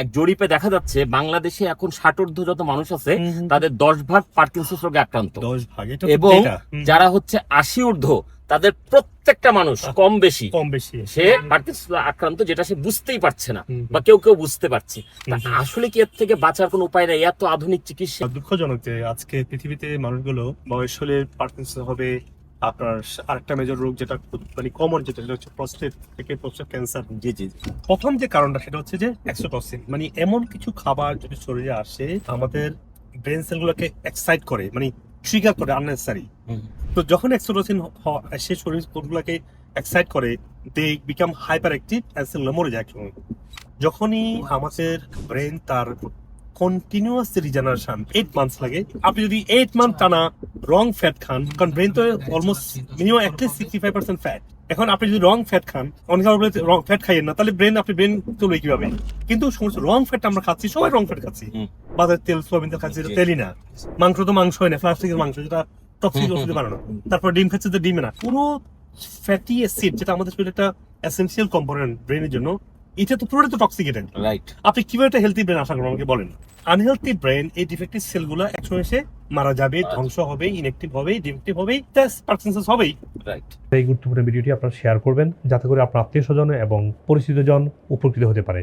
এক জরিপে দেখা যাচ্ছে বাংলাদেশে এখন ষাটোর্ধ যত মানুষ আছে তাদের দশ ভাগ পার্কিনসন্স রোগে আক্রান্ত। এবং যারা হচ্ছে আশি ঊর্ধ্ব তাদের প্রত্যেকটা মানুষ কম বেশি কম বেশি সে পার্কিনসন্স আক্রান্ত যেটা সে বুঝতেই পারছে না বা কেউ কেউ বুঝতে পারছে। আসলে কি এর থেকে বাঁচার কোনো উপায় নেই? এত আধুনিক চিকিৎসা দুঃখজনক যে আজকে পৃথিবীতে মানুষগুলো বয়স হলে পার্কিনসন হবে আপনার আরেকটা মেজর রোগ যেটা মানে কমন যেটা সেটা হচ্ছে প্রস্টেট থেকে প্রস্টেট ক্যান্সার জি জি প্রথম যে কারণটা সেটা হচ্ছে যে এক্সোটক্সিন মানে এমন কিছু খাবার যদি শরীরে আসে আমাদের ব্রেন সেলগুলোকে এক্সাইট করে মানে ট্রিগার করে আননেসারি তো যখন এক্সোটক্সিন সে শরীর কোষগুলোকে এক্সাইট করে দে বিকাম হাইপার অ্যাক্টিভ সেলগুলো মরে যায় যখনই আমাদের ব্রেন তার কন্টিনিউয়াস রিজেনারেশন এইট মান্থস লাগে। আপনি যদি এইট মান্থ টানা রং ফ্যাট খান কারণ ব্রেন তো almost minimum at least sixty five percent fat এখন আপনি যদি রং ফ্যাট খান অনেকে বলে রং ফ্যাট খাইয়েন না তাহলে ব্রেন আপনি ব্রেন চলবে কীভাবে? কিন্তু সমস্ত রং ফ্যাট আমরা খাচ্ছি সবাই রং ফ্যাট খাচ্ছি। হুম। বাজার তেল সোয়াবিন তেল খাচ্ছি তেলই না। মাংস তো মাংস হয় না প্লাস্টিকের মাংস যেটা টক্সিক ওষুধে বানানো। তারপর ডিম খাচ্ছে তো ডিমে না। পুরো ফ্যাটি অ্যাসিড যেটা আমাদের শরীরে একটা এসেন্সিয়াল কম্পোনেন্ট ব্রেনের জন্য এটা তো পুরোটা তো টক্সিকেটেড রাইট আপনি কীভাবে একটা হেলদি ব্রেন আশা করবেন আমাকে বলেন? আনহেলদি ব্রেন এই ডিফেক্টিভ সেলগুলো একসময় এসে মারা যাবে ধ্বংস হবে ইনএক্টিভ হবে ডিফেক্টিভ হবে পার্সেন্সেস হবেই। রাইট এই গুরুত্বপূর্ণ ভিডিওটি আপনারা শেয়ার করবেন যাতে করে আপনার আত্মীয় স্বজন এবং পরিচিতজন উপকৃত হতে পারে।